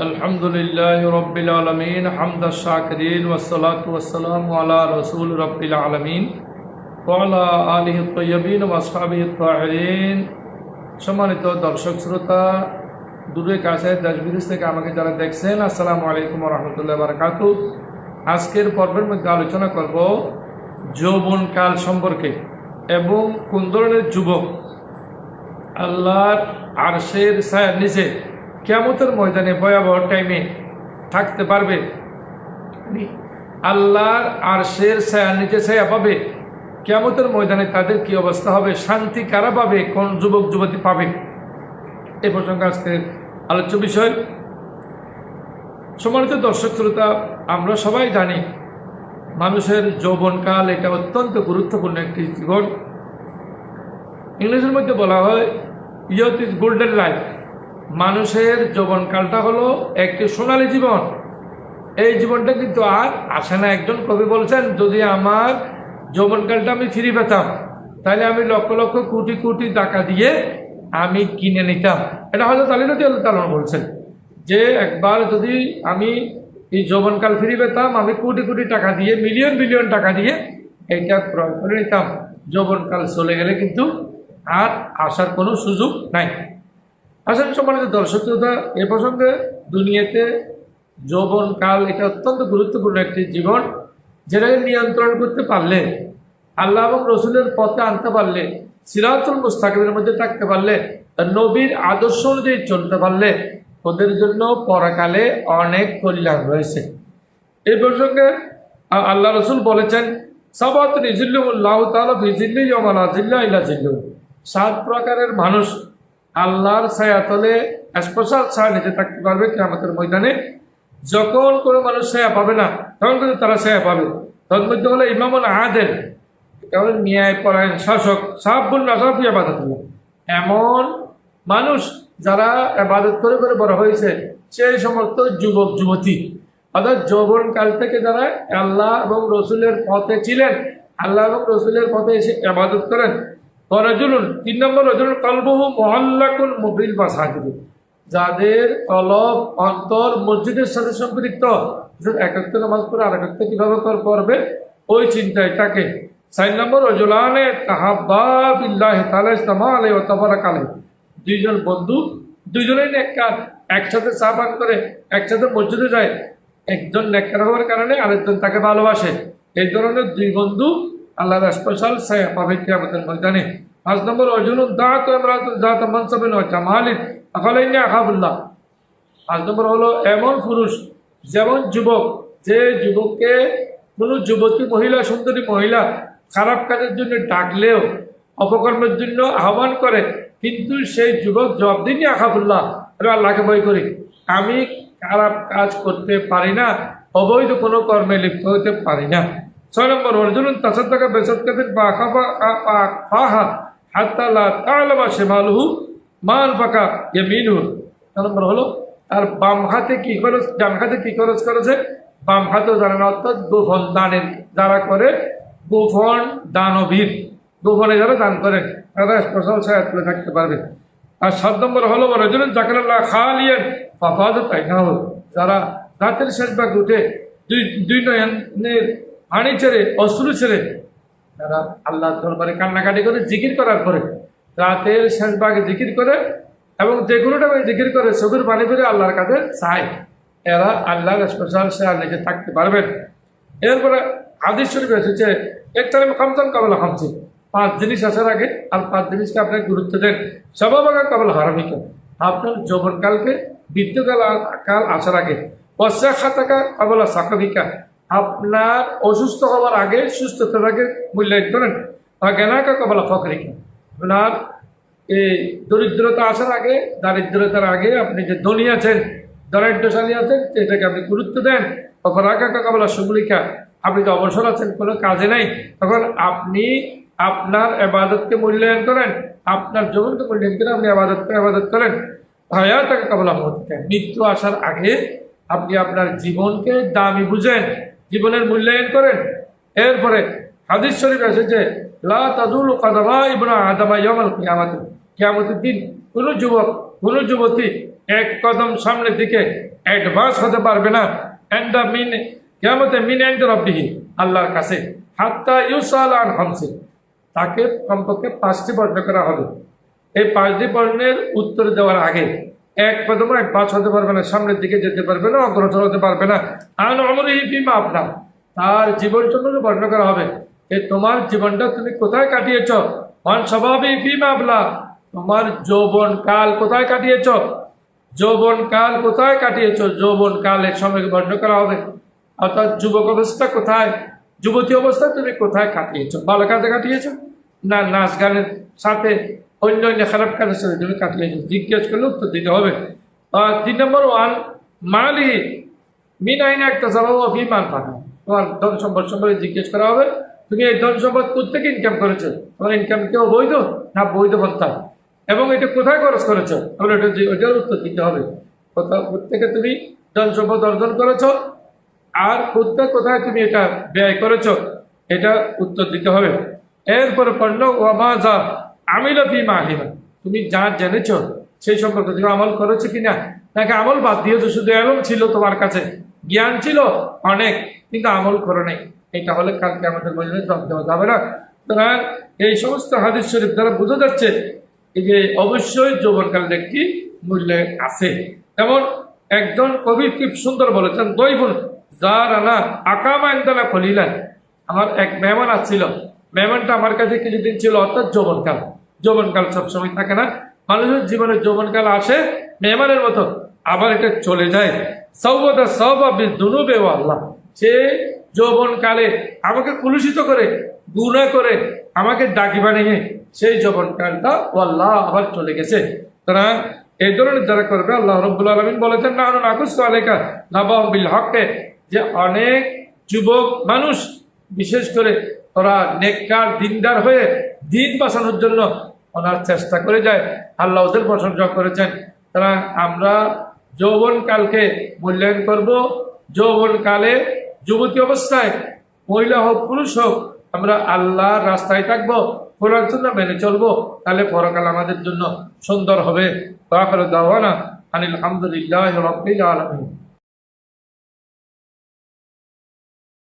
الحمد لله رب العالمين حمد الشاكرين والصلاة والسلام على رسول رب العالمين وعلى آله الطيبين وأصحابه الطاهرين সম্মানিত দর্শক শ্রোতা দূরে কাছে দেশ বিদেশ থেকে আমাকে যারা দেখছেন আসসালামু আলাইকুম রহমতুল্লাহ বারকাত আজকের পর্বের মধ্যে আলোচনা করব যৌবনকাল সম্পর্কে এবং কোন ধরনের যুবক আল্লাহর আরশের ছায়ার নিচে কেমতের ময়দানে ভয়াবহ টাইমে থাকতে পারবে। আল্লাহর আরশের ছায়ার নিচে ছায়া পাবে। কেমতের ময়দানে তাদের কি অবস্থা হবে? শান্তি কারা পাবে? কোন যুবক যুবতী পাবে? এ প্রসঙ্গে আজকের আলোচ্য বিষয়। সম্মানিত দর্শক শ্রোতা আমরা সবাই জানি মানুষের যৌবনকাল এটা অত্যন্ত গুরুত্বপূর্ণ একটি জীবন। ইংরেজির মধ্যে বলা হয় ইয়ত ইজ গোল্ডেন লাইফ মানুষের যৌবনকালটা হলো একটি সোনালী জীবন। এই জীবনটা কিন্তু আর আসে না। একজন কবি বলছেন, যদি আমার যৌবনকালটা আমি ফিরে পেতাম, তাহলে আমি লক্ষ লক্ষ কোটি কোটি টাকা দিয়ে আমি কিনে নিতাম। এটা হয়তো তালির তালন বলছেন যে, একবার যদি আমি এই যৌবনকাল ফিরে পেতাম, আমি কোটি কোটি টাকা দিয়ে, মিলিয়ন মিলিয়ন টাকা দিয়ে এইটা ক্রয় করে নিতাম। যৌবনকাল চলে গেলে কিন্তু আর আসার কোনো সুযোগ নাই। আসলে সম্মানিত দর্শক শ্রোতা, এ প্রসঙ্গে দুনিয়াতে যৌবনকাল এটা অত্যন্ত গুরুত্বপূর্ণ একটি জীবন, যেটাকে নিয়ন্ত্রণ করতে পারলে, আল্লাহ এবং রসুলের পথে আনতে পারলে, সিরাতুল মুস্তাকিমের মধ্যে থাকতে পারলে নবীর আদর্শ অনুযায়ী চলতে পারলে, ওদের জন্য পরাকালে অনেক কল্যাণ রয়েছে। এই প্রসঙ্গে আল্লাহ রসুল বলেছেন, সাবাত রিজিল্লাহ তালা ফিজিল্লি ইলা জিল্লু সাত প্রকারের মানুষ আল্লাহর ছায়াতলে স্পেশাল ছায়া নিতে থাকতে পারবে আমাদের ময়দানে। যখন কোনো মানুষ ছায়া পাবে না, তখন কিন্তু তারা ছায়া পাবে। তখন মধ্যে হলো ইমামুল আদেল কারণ ন্যায় পরায়ণ শাসক সাহাবুল নাসাফি আবাদতুল্লাহ এমন মানুষ যারা আবাদত করে করে বড় হয়েছে সেই সমস্ত যুবক, যুবতী। অর্থাৎ যৌবনকাল থেকে যারা আল্লাহ এবং রসুলের পথে ছিলেন, আল্লাহ এবং রসুলের পথে এসে আবাদত করেন রজুলুন, তিন নম্বর রজুলুন, কলবহু মহল্লাকুল মুবিল সাহায্য যাদের কলব, অন্তর, মসজিদের সাথে সম্পৃক্ত। একাত্ত নামাজ পড়ে আর একাত্ত কীভাবে কর করবে ওই চিন্তায় তাকে। চার নম্বর, রজুলানে তাহাব্বা বিল্লাহ তালা ইসলামা আলাই ও আলাই দুইজন বন্ধু, দুইজনেই নেককার। একসাথে চা পান করে, একসাথে মসজিদে যায়। একজন নেককার হওয়ার কারণে আরেকজন তাকে ভালোবাসে। এই ধরনের দুই বন্ধু আল্লাহর স্পেশাল ছায়া পাবে কি আমাদের ময়দানে। পাঁচ নম্বর অর্জুন দাঁত দাঁত মনসবেন জামালিন। আকালাইনি আকাবুল্লাহ পাঁচ নম্বর হলো, এমন পুরুষ, যেমন যুবক, যে যুবককে কোনো যুবতী মহিলা, সুন্দরী মহিলা খারাপ কাজের জন্য ডাকলেও, অপকর্মের জন্য আহ্বান করে, কিন্তু সেই যুবক জবাব দিনই আকাবুল্লাহ আরে আল্লাহকে ভয় করি। আমি খারাপ কাজ করতে পারি না, অবৈধ কোনো কর্মে লিপ্ত হতে পারি না। ছয় নম্বর অর্জুন তাসাদ্দাকা বেসৎকাদের বা খাফা ফাহা হাত্তালা তালবা শেমালহু মান ফাঁকা মিনু নম্বর হলো আর বাম হাতে কি খরচ, ডান হাতে কি খরচ করেছে? বাম হাতেও জানে না অর্থাৎ গোফন দানের, যারা করে গোফন দানবীর। গোফনে যারা দান করেন, তারা স্পেশাল সাহায্য করে থাকতে পারবে। আর সাত নম্বর হলো রজনীন জাকাল্লাহ খালিয়েন ফাফাদ তাই না হোক যারা রাতের শেষ ভাগ উঠে দুই দুই নয়নের পানি ছেড়ে অশ্রু ছেড়ে তারা আল্লাহ দরবারে কান্নাকাটি করে, জিকির করার পরে রাতের শেষ ভাগে জিকির করে এবং যে কোনো জিকির করে, চোখের পানি ফিরে আল্লাহর কাছে চায়। এরা আল্লাহর স্পেশাল শেয়ার নিজে থাকতে পারবেন। এরপরে আদিস শরীফ এসেছে এক তারিখ খামসান কাবলা খামছি পাঁচ জিনিস আসার আগে, আর পাঁচ জিনিসকে আপনি গুরুত্ব দেন। সবাবাগা কাবলা হারামিকা। আপনার যৌবনকালকে বৃদ্ধকাল কাল আসার আগে। পশ্চা খাতাকা কাবলা সাকাবিকা। আপনার অসুস্থ হওয়ার আগে সুস্থতাকে মূল্যায়ন করেন বা জ্ঞানাকা কাবলা ফকরিকা আপনার এই দরিদ্রতা আসার আগে, দারিদ্রতার আগে আপনি যে ধনী আছেন দারিদ্রশালী আছেন এটাকে আপনি গুরুত্ব দেন। তখন আঁকা কাকা বলা সুগুলিকা আপনি তো অবসর আছেন, কোনো কাজে নাই। তখন আপনি আপনার আবাদতকে মূল্যায়ন করেন আপনার জীবনকে মূল্যায়ন করে আপনি আবাদতকে আবাদত করেন। ভায়া তাকে কাবলা মহত্যাগ মৃত্যু আসার আগে আপনি আপনার জীবনকে দামি বুঝেন। জীবনের মূল্যায়ন করেন। এরপরে হাদিস শরীফ এসেছে, লা তাজুল কাদামা ইবনা আদামা ইয়ামাল কিয়ামত। কিয়ামতের দিন কোনো যুবক, কোনো যুবতী এক কদম সামনের দিকে অ্যাডভান্স হতে পারবে না। অ্যান্ড দ্য মিন কেমতে মিন অ্যান্ড রব্বিহি, আল্লাহর কাছে। হাত্তা ইউসাল আর হামসিন তাকে কমপক্ষে পাঁচটি বর্ণ করা হবে। এই পাঁচটি বর্ণের উত্তর দেওয়ার আগে এক কদম এক পাঁচ হতে পারবে না, সামনের দিকে যেতে পারবে না, অগ্রসর হতে পারবে না। আন অমর ফিমা আপনার তার জীবন সম্পর্কে বর্ণনা করা হবে যে তোমার জীবনটা তুমি কোথায় কাটিয়েছ? মান স্বভাবে ফিমা আপলা তোমার যৌবন কাল কোথায় কাটিয়েছ? যৌবন কাল কোথায় কাটিয়েছ? যৌবন কাল এক সময় বর্ণনা করা হবে। অর্থাৎ যুবক অবস্থা কোথায়? যুবতী অবস্থা তুমি কোথায় কাটিয়েছ? ভালো কাজে কাটিয়েছ? না নাচ গানের সাথে অন্য অন্য খারাপ কাজের সাথে তুমি কাটিয়েছ জিজ্ঞেস করলে, উত্তর দিতে হবে। আর তিন নম্বর ওয়ান মালি মিন আইনে একটা স্বভাব অভিমান পাঠা তোমার ধন সম্পদ সম্পর্কে জিজ্ঞেস করা হবে, তুমি এই ধন সম্পদ কোথেকে ইনকাম করেছ? তোমার ইনকাম কেউ বৈধ না বৈধ পন্থা এবং এটা কোথায় খরচ করেছ? তাহলে এটা ওইটার উত্তর দিতে হবে। কোথাও থেকে তুমি ধন সম্পদ অর্জন করেছ? আর কোথায় কোথায় তুমি এটা ব্যয় করেছ? এটা উত্তর দিতে হবে। এরপরে পড়ল ওয়ামা যা আমিল ফি মাহিমা তুমি যা জেনেছ, সেই সম্পর্কে তুমি আমল করেছ কিনা? নাকি আমল বাদ দিয়েছ? শুধু এলম ছিল তোমার কাছে। জ্ঞান ছিল অনেক, কিন্তু আমল করো নাই। এটা হলে কালকে আমাদের মধ্যে জব দেওয়া যাবে না। সুতরাং এই সমস্ত হাদিস শরীফ দ্বারা বোঝা যাচ্ছে যে অবশ্যই যৌবনকালের একটি মূল্য আছে। যেমন একজন কবি খুব সুন্দর বলেছেন দই দৈবন যার আনা আকামা একদানা খলিলেন। আমার এক মেহমান আসছিল। মেহমানটা আমার কাছে কিছুদিন ছিল, অর্থাৎ যৌবনকাল। যৌবনকাল সবসময় থাকে না। মানুষের জীবনে যৌবনকাল আসে, মেহমানের মতো আবার এটা চলে যায়। সৌবদা সৌবা দুনুবে ও আল্লাহ। সে যৌবনকালে আমাকে কুলুষিত করে, গুণা করে আমাকে ডাকি বানিয়ে সেই যৌবনকালটা ও আল্লাহ আবার চলে গেছে। তারা এই ধরনের যারা করবে, আল্লাহ রব্বুল আলমিন বলেছেন না নাকুস আলেকা নাবিল হককে যে অনেক যুবক মানুষ, বিশেষ করে ওরা নেককার, দিনদার হয়ে দিন বাঁচানোর জন্য ওনার চেষ্টা করে যায়। আল্লাহ ওদের প্রশংসা করেছেন। তারা আমরা যৌবনকালকে মূল্যায়ন করব। যৌবনকালে যুবতী অবস্থায়, মহিলা হোক, পুরুষ হোক, আমরা আল্লাহর রাস্তায় থাকব, কোরআন সুন্নাহ মেনে চলবো। তাহলে পরকাল আমাদের জন্য সুন্দর হবে। আনিল আলহামদুলিল্লাহ রবিল আলমিন।